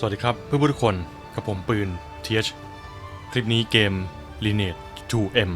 สวัสดีครับเพื่อนๆทุกคนกับผมปืน TH คลิปนี้เกม Lineage 2M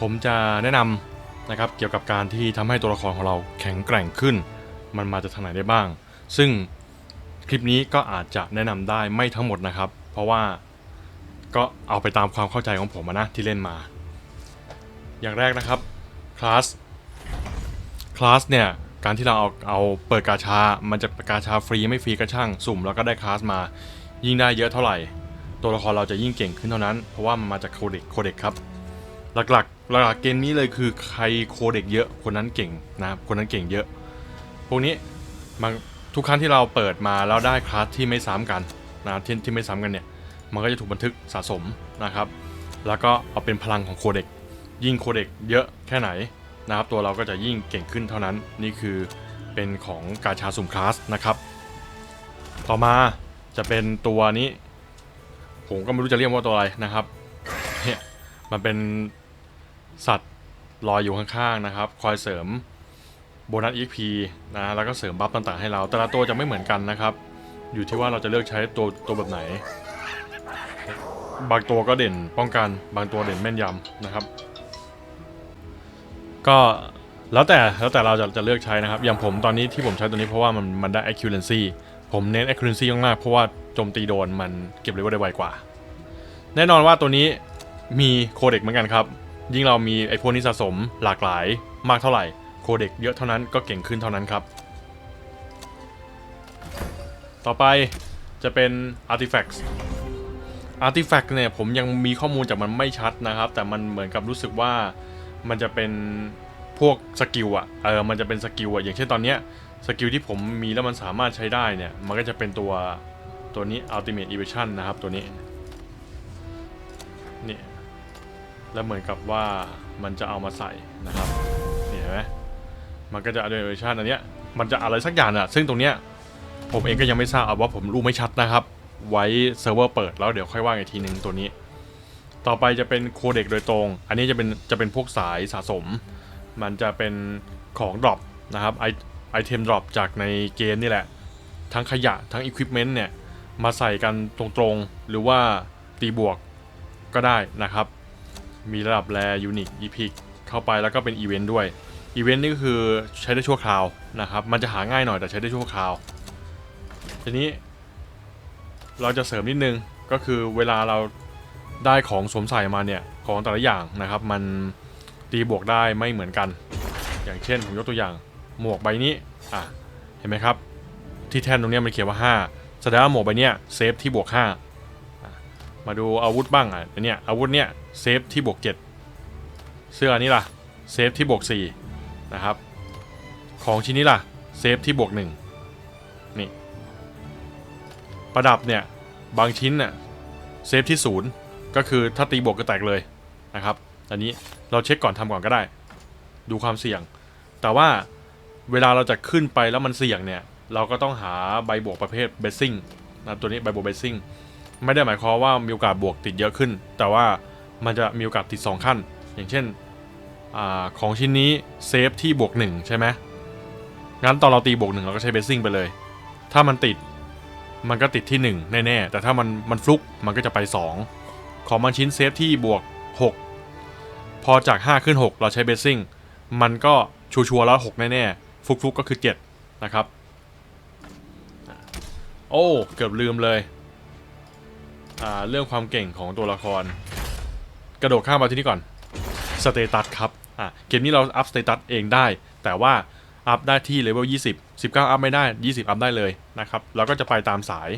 ผมจะแนะนำนะครับเกี่ยวกับการที่ทำให้ตัวละครของเราแข็งแกร่งขึ้น มันมาจากทางไหนได้บ้าง ซึ่งคลิปนี้ก็อาจจะแนะนำได้ไม่ทั้งหมดนะครับ เพราะว่าก็เอาไปตามความเข้าใจของผมนะที่เล่นมา อย่างแรกนะครับคลาสคลาสเนี่ย การที่เราเอาเอาเปิดกาชา มันจะกาชาฟรีไม่ฟรีก็ช่างสุ่มแล้วก็ได้คลาสมา ยิ่งได้เยอะเท่าไหร่ ตัวละครเราจะยิ่งเก่งขึ้นเท่านั้น เพราะว่ามันมาจากโคเด็กโคเด็กครับ หลักๆ หลักๆเกมนี้เลยคือใครโคเด็กเยอะคนนั้นเก่งนะครับคนนั้นเก่งเยอะ พวกนี้มันทุกครั้งที่เราเปิดมาแล้วได้คลาสที่ไม่ซ้ำกันนะที่ที่ไม่ซ้ำกันเนี่ย มันก็จะถูกบันทึกสะสมนะครับ แล้วก็เอาเป็นพลังของโคเด็ก ยิ่งโคเด็กเยอะแค่ไหน นะครับตัวเราก็จะยิ่งเก่งขึ้นเท่านั้นนี่คือเป็นของกาชาสุ่มคลาสนะครับ ต่อมาจะเป็นตัวนี้ ผมก็ไม่รู้จะเรียกว่าตัวอะไรนะครับเนี่ยมันเป็นสัตว์ลอยอยู่ข้างๆนะครับ คอยเสริมโบนัส EXP นะแล้วก็เสริมบัฟต่างๆให้เรา แต่ละตัวจะไม่เหมือนกันนะครับ อยู่ที่ว่าเราจะเลือกใช้ตัวตัวแบบไหน บางตัวก็เด่นป้องกัน บางตัวเด่นแม่นยำนะครับ ก็แล้วแต่แล้วแต่เราจะจะเลือกใช้นะครับ อย่างผมตอนนี้ที่ผมใช้ตัวนี้เพราะว่ามันมันได้ accuracy ผมเน้น accuracy มากๆเพราะว่าโจมตีโดนมันเก็บเลเวลได้ไวกว่า แน่นอนว่าตัวนี้มีโคเด็กเหมือนกันครับ ยิ่งเรามีไอพวกนี้สะสมหลากหลายมากเท่าไหร่ โคเด็กเยอะเท่านั้นก็เก่งขึ้นเท่านั้นครับ ต่อไปจะเป็น artifacts artifact เนี่ยผมยังมีข้อมูลจากมันไม่ชัดนะครับ แต่มันเหมือนกับรู้สึกว่า มันจะเป็นพวกสกิลอะเออมันจะเป็นสกิลอะอย่างเช่นตอนเนี้ยสกิลที่ผมมีแล้วมันสามารถใช้ได้เนี่ย มันก็จะเป็นตัวตัวนี้ ultimate evasion นะครับตัวนี้นี่แล้วเหมือนกับว่ามันจะเอามาใส่นะครับนี่เห็นไหมมันก็จะ ultimate evasion อันเนี้ยมันจะอะไรสักอย่างอะซึ่งตรงเนี้ยผมเองก็ยังไม่ทราบเอาว่าผมรู้ไม่ชัดนะครับ ไว้เซิร์ฟเวอร์เปิดแล้วเดี๋ยวค่อยว่ากันอีกทีนึงตัวนี้ ต่อไปจะเป็นโคเด็กโดยตรง อันนี้จะเป็นจะเป็นพวกสายสะสม มันจะเป็นของดรอปนะครับไอไอเทมดรอปจากในเกมนี่แหละ ทั้งขยะทั้งอุปกรณ์เนี่ย มาใส่กันตรงๆ หรือว่าตีบวกก็ได้นะครับ มีระดับแรยูนิคอีพิกเข้าไปแล้วก็เป็นอีเวนต์ด้วยอีเวนต์นี่ก็คือใช้ได้ชั่วคราวนะครับ มันจะหาง่ายหน่อยแต่ใช้ได้ชั่วคราว ทีนี้ เราจะเสริมนิดนึงก็คือเวลาเรา ได้ของสวมใส่มาเนี่ยของแต่ละอย่างนะครับ มันตีบวกได้ไม่เหมือนกัน อย่างเช่นผมยกตัวอย่างหมวกใบนี้อะเห็นไหมครับ ที่แท่นตรงนี้มันเขียนว่า 5 แสดงว่าหมวกใบนี้เซฟที่บวก 5 มาดูอาวุธบ้างอะเนี้ยอาวุธเนี้ยเซฟที่บวก 7 เสื้ออันนี้ล่ะเซฟที่บวก4นะครับของชิ้นนี้ล่ะเซฟที่บวก 1 นี่ ประดับเนี่ยบางชิ้นเนี่ยเซฟที่ศูนย์ ก็คือถ้าตีบวกก็แตกเลยนะครับ อันนี้เราเช็คก่อนทำก่อนก็ได้ ดูความเสี่ยง แต่ว่าเวลาเราจะขึ้นไปแล้วมันเสี่ยงเนี่ย เราก็ต้องหาใบบวกประเภทเบสซิ่งนะตัวนี้ใบบวกเบสซิ่งไม่ได้หมายความว่ามีโอกาสบวกติดเยอะขึ้น แต่ว่ามันจะมีโอกาสติด 2 ขั้น อย่างเช่นอของชิ้นนี้เซฟที่บวก1ใช่ไหมงั้นตอนเราตีบวกหนึ่งเราก็ใช้เบสซิ่งไปเลย ถ้ามันติดมันก็ติดที่ 1 แน่ๆ แต่ถ้ามันมันฟลุกมันก็จะไป 2 ของบางชิ้นเซฟที่บวก 6 พอจาก 5 ขึ้น 6 เราใช้เบสซิ่ง มันก็ชัวร์แล้ว 6 แน่ๆ ฟุกๆก็คือ 7 นะครับ โอ้ เกือบลืมเลยอ่าเรื่องความเก่งของตัวละคร กระโดดข้ามมาที่นี่ก่อน สเตตัสครับอ่าเกมนี้เราอัพสเตตัสเองได้ แต่ว่าอัพได้ที่เลเวล20 19 อัพไม่ได้ 20 อัพได้เลยนะครับ แล้วก็จะไปตามสาย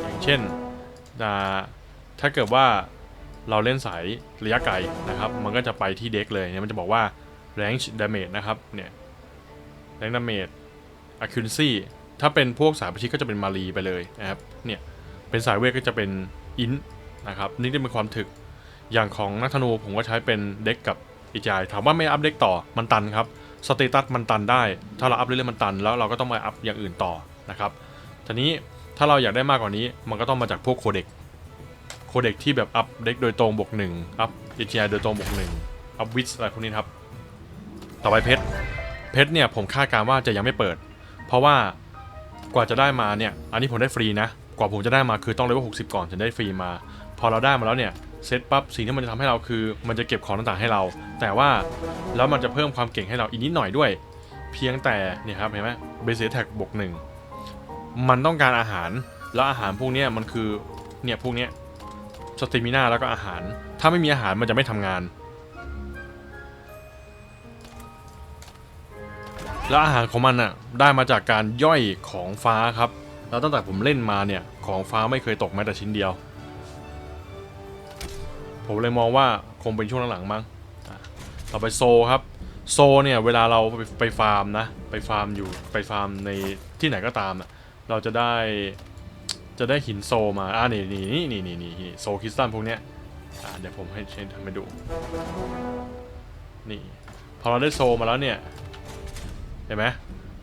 อย่างเช่นอ่าถ้าเกิดว่า เราเล่นสายระยะไกลนะครับ มันก็จะไปที่เด็กเลยเนี่ยมันจะบอกว่า range damage นะครับเนี่ย range damage accuracy ถ้าเป็นพวกสายประชิดก็จะเป็นมารีไปเลยนะครับเนี่ยเป็นสายเวทก็จะเป็นอินนะครับนี่จะเป็นความถึกอย่างของนักธนูผมก็ใช้เป็นเด็กกับอีจายถามว่าไม่อัพเด็กต่อมันตันครับสเตตัสมันตันได้ ถ้าเราอัพเรื่อยๆมันตัน แล้วเราก็ต้องมาอัพอย่างอื่นต่อนะครับทีนี้ถ้าเราอยากได้มากกว่านี้มันก็ต้องมาจากพวกโคเด็ก โคเด็กที่แบบอัพเด็กโดยตรงบวกหนึ่งอัพเอเจียโดยตรงบวกหนึ่งอัพวิสอะไรพวกนี้ครับ ต่อไปเพชร เพชรเนี่ยผมคาดการว่าจะยังไม่เปิด เพราะว่ากว่าจะได้มาเนี่ย อันนี้ผมได้ฟรีนะ กว่าผมจะได้มาคือต้องเลเวล60ก่อนถึงได้ฟรีมา พอเราได้มาแล้วเนี่ยเซตปั๊บสิ่งที่มันจะทำให้เราคือ มันจะเก็บของต่างๆให้เรา แต่ว่าแล้วมันจะเพิ่มความเก่งให้เราอีกนิดหน่อยด้วย เพียงแต่เนี่ยครับเห็นไหมเบสแท็กบวกหนึ่งมันต้องการอาหารแล้วอาหารพวกนี้มันคือเนี่ยพวกนี้ สติมิน่าแล้วก็อาหาร ถ้าไม่มีอาหารมันจะไม่ทำงาน แล้วอาหารของมันอะได้มาจากการย่อยของฟ้าครับ แล้วตั้งแต่ผมเล่นมาเนี่ย ของฟ้าไม่เคยตกแม้แต่ชิ้นเดียว ผมเลยมองว่าคงเป็นช่วงหลังๆมั้งต่อไปโซครับ โซเนี่ยเวลาเราไปไปฟาร์มนะ ไปฟาร์มอยู่ไปฟาร์มในที่ไหนก็ตามอะเราจะได้ จะได้หินโซมาอ่านี่นี่นี่นี่นี่นี่โซคริสตัลพวกเนี้ยอ่าเดี๋ยวผมให้เชนทำให้ดู นี่ พอเราได้โซมาแล้วเนี่ย เห็นไหม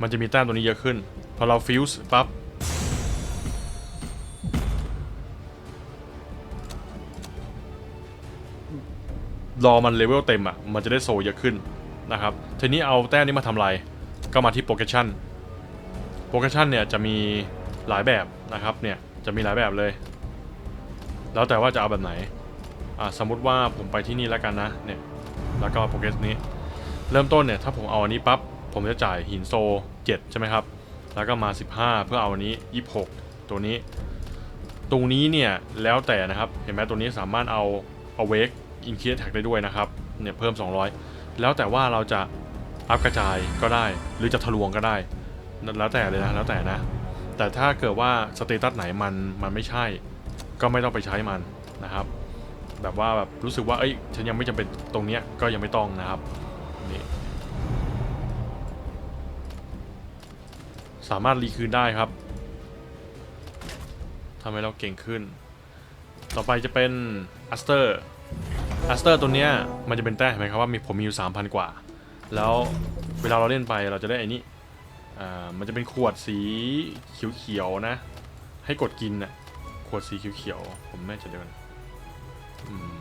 มันจะมีแต้มตัวนี้เยอะขึ้น พอเราฟิวส์ปั๊บรอมันเลเวลเต็มอะ มันจะได้โซเยอะขึ้นนะครับ ทีนี้เอาแต้มนี้มาทำไรก็มาที่โปรเกชั่นโปรเกชั่นเนี่ยจะมี หลายแบบนะครับเนี่ยจะมีหลายแบบเลย แล้วแต่ว่าจะเอาแบบไหนอ่าสมมุติว่าผมไปที่นี่แล้วกันนะเนี่ยแล้วก็โปรเกสนี้ เริ่มต้นเนี่ยถ้าผมเอาอันนี้ปั๊บผมจะจ่ายหินโซ 7 ใช่ไหมครับ แล้วก็มา 15 เพื่อเอาอันนี้ 26 ตัวนี้ ตรงนี้เนี่ยแล้วแต่นะครับ เห็นไหมตัวนี้สามารถเอาเอาเวกอินคีแท็กได้ด้วยนะครับ เนี่ยเพิ่ม 200 แล้วแต่ว่าเราจะอัพกระจายก็ได้ หรือจะทะลวงก็ได้ แล้วแต่เลยนะ แล้วแต่นะ แต่ถ้าเกิดว่าสเตตัสไหนมันมันไม่ใช่ ก็ไม่ต้องไปใช้มันนะครับ แบบว่าแบบรู้สึกว่าเอ้ยฉันยังไม่จำเป็นตรงเนี้ยก็ยังไม่ต้องนะครับนี่สามารถรีคืนได้ครับทำให้เราเก่งขึ้น ต่อไปจะเป็นอัสเตอร์อัสเตอร์ตัวเนี้ยมันจะเป็นแต้มเห็นไหมครับว่ามีผมมีอยู่ 3,000 กว่า แล้วเวลาเราเล่นไปเราจะได้ไอ้นี้ อ่ามันจะเป็นขวดสีเขียวๆนะ ให้กดกินน่ะขวดสีเขียวๆผมไม่จะเดินอืม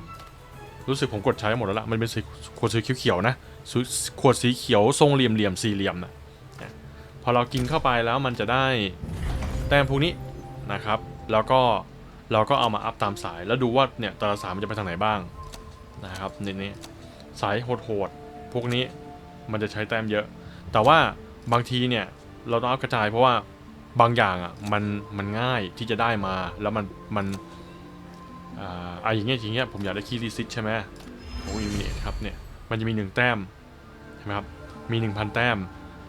รู้สึกผมกดใช้หมดแล้วละมันเป็นขวดสีเขียวๆนะขวดสีเขียวทรงเหลี่ยมๆสี่เหลี่ยมนะพอเรากินเข้าไปแล้วมันจะได้แต้มพวกนี้นะครับ แล้วก็เราก็เอามาอัพตามสายแล้วดูว่าเนี่ยแต่ละสายมันจะไปทางไหนบ้างนะครับนี่นี่สายโหดๆพวกนี้มันจะใช้แต้มเยอะ แต่ว่า บางทีเนี่ยเราต้องอัพกระจายเพราะว่าบางอย่างอะมันมันง่ายที่จะได้มาแล้วมันมันอ่าอะอย่างเงี้ยอย่างเงี้ยผมอยากได้คีรีซิตใช่ไหมผมอิมิเนตครับเนี่ยมันจะมีหนึ่งแต้มใช่ไหมครับมี 1,000 แต้ม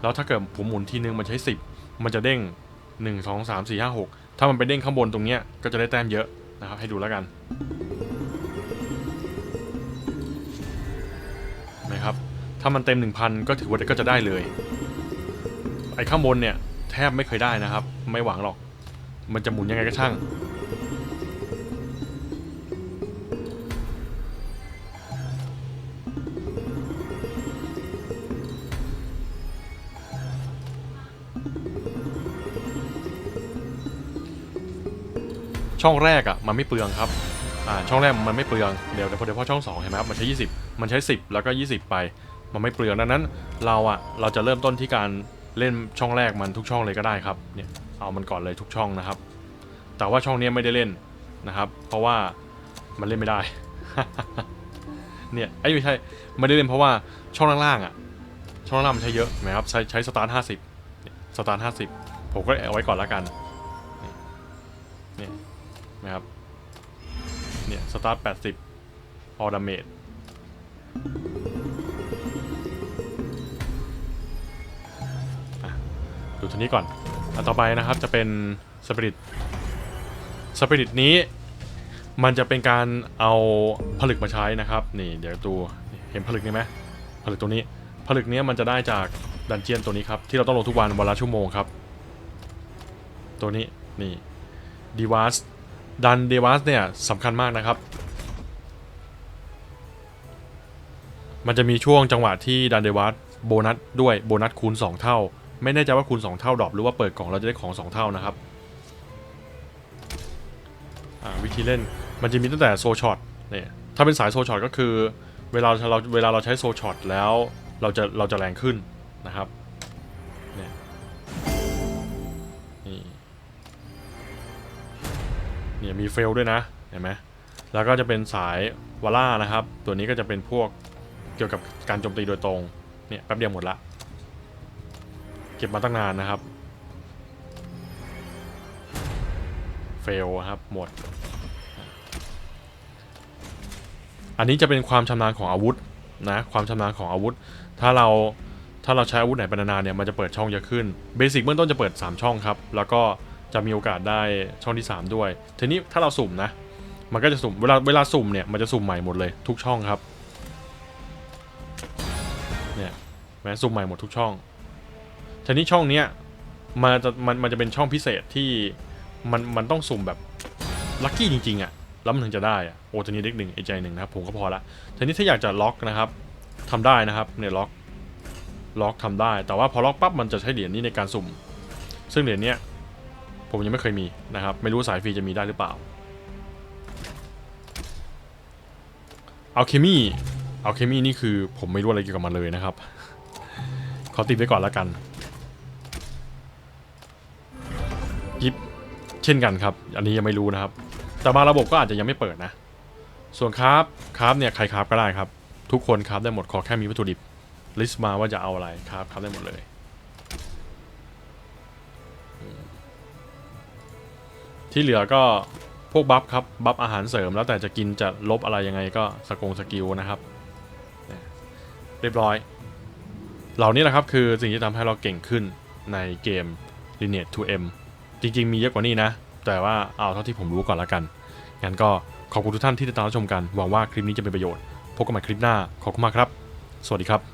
แล้วถ้าเกิดผมหมุนทีนึงมันใช้ 10 มันจะเด้ง 1 2 3 4 5 6 ถ้ามันไปเด้งข้างบนตรงเนี้ยก็จะได้แต้มเยอะนะครับให้ดูแล้วกันนะครับถ้ามันเต็ม 1,000 ก็ถือว่าก็จะได้เลย ไอ้ข้างบนเนี่ย แทบไม่เคยได้นะครับ ไม่หวังหรอก มันจะหมุนยังไงก็ช่าง ช่องแรกอะมันไม่เปลืองครับอ่าช่องแรกมันไม่เปลืองเดี๋ยวเดี๋ยวพอเดี๋ยวพอช่องสองเห็นไหมครับมันใช้ 20 มันใช้ 10 แล้วก็ 20 ไป มันไม่เปลืองดังนั้น เราอะเราจะเริ่มต้นที่การ เล่นช่องแรกมันทุกช่องเลยก็ได้ครับเนี่ยเอามันก่อนเลยทุกช่องนะครับ แต่ว่าช่องนี้ไม่ได้เล่นนะครับ เพราะว่ามันเล่นไม่ได้ เนี่ยไอ้ไม่ใช่ไม่ได้เล่นเพราะว่าช่องล่างๆอะช่องล่างมันใช้เยอะเห็นไหมครับใช้ใช้สตาร์ทห้าสิบสตาร์ทห้าสิบผมก็เอาไว้ก่อนละกันเนี่นี่นะครับเนี่ยสตาร์ทแปดสิบออดาเมจ ดูทีนี้ก่อน อันต่อไปนะครับจะเป็นสปิริตสปิริตนี้มันจะเป็นการเอาผลึกมาใช้นะครับ นี่เดี๋ยวดูเห็นผลึกนี่ไหมผลึกตัวนี้ ผลึกเนี้ยมันจะได้จากดันเจียนตัวนี้ครับ ที่เราต้องลงทุกวันวันละชั่วโมงครับ ตัวนี้นี่ดีว a สดันเดวัสเนี่ยสำคัญมากนะครับ มันจะมีช่วงจังหวะที่ดันเดวัสโบนัสด้วยโบนัสคูณ 2 เท่า ไม่แน่ใจว่าคูณ2เท่าดรอปหรือว่าเปิดกล่องเราจะได้ของ 2 เท่านะครับวิธีเล่นมันจะมีตั้งแต่โซช็อตเนี่ยถ้าเป็นสายโซช็อตก็คือ เวลาเราเวลาเราใช้โซช็อตแล้วเราจะเราจะแรงขึ้นนะครับเนี่ยนี่เนี่ยมีเฟลด้วยนะเห็นไหมแล้วก็จะเป็นสายวาล่านะครับ ตัวนี้ก็จะเป็นพวกเกี่ยวกับการโจมตีโดยตรงเนี่ยแป๊บเดียวหมดละ เก็บมาตั้งนานนะครับ เฟลครับ หมด อันนี้จะเป็นความชำนาญของอาวุธนะ ความชำนาญของอาวุธ ถ้าเราถ้าเราใช้อาวุธไหนเป็นนานเนี่ยมันจะเปิดช่องเยอะขึ้นเบสิกเบื้องต้นจะเปิด 3 ช่องครับ แล้วก็จะมีโอกาสได้ช่องที่ 3 ด้วย ทีนี้ถ้าเราสุ่มนะ มันก็จะสุ่มเวลาเวลาสุ่มเนี่ยมันจะสุ่มใหม่หมดเลยทุกช่องครับเนี่ยแม้สุ่มใหม่หมดทุกช่อง ทีนี้ช่องเนี้ยมันจะมันมันจะเป็นช่องพิเศษที่มันมันต้องสุ่มแบบลัคกี้จริงๆอะ่ะแล้วมันถึงจะได้อะ่ะโอ้ทีนี้เด็กหนึ่งไอใจหนึ่งนะครับผมก็พอละทีนี้ถ้าอยากจะล็อกนะครับทำได้นะครับเนี่ยล็อกล็อกทำได้ แต่ว่าพอล็อกปั๊บมันจะใช้เหรียญนี้ในการสุ่ม ซึ่งเหรียญเนี้ยผมยังไม่เคยมีนะครับ ไม่รู้สายฟรีจะมีได้หรือเปล่าอัลเคมีอัลเคมีนี่คือผมไม่รู้อะไรเกี่ยวกับมันเลยนะครับ ขอติดไว้ก่อนแล้วกัน เช่นกันครับ อันนี้ยังไม่รู้นะครับ แต่บางระบบก็อาจจะยังไม่เปิดนะ ส่วนคราฟคราฟเนี่ยใครคราฟก็ได้ครับ ทุกคนคราฟได้หมดขอแค่มีวัตถุดิบลิสต์มาว่าจะเอาอะไรครับครับได้หมดเลยที่เหลือก็พวกบัฟครับบัฟอาหารเสริมแล้วแต่จะกินจะลบอะไรยังไงก็สกงสกิลนะครับเนี่ยเรียบร้อย เหล่านี้แหละครับคือสิ่งที่ทำให้เราเก่งขึ้นในเกม Lineage 2M จริง ๆ มีเยอะกว่านี้นะ แต่ว่าเอาเท่าที่ผมรู้ก่อนละกัน งั้นก็ขอบคุณทุกท่านที่ติดตามรับชมกัน หวังว่าคลิปนี้จะเป็นประโยชน์ พบกันใหม่คลิปหน้า ขอบคุณมากครับ สวัสดีครับ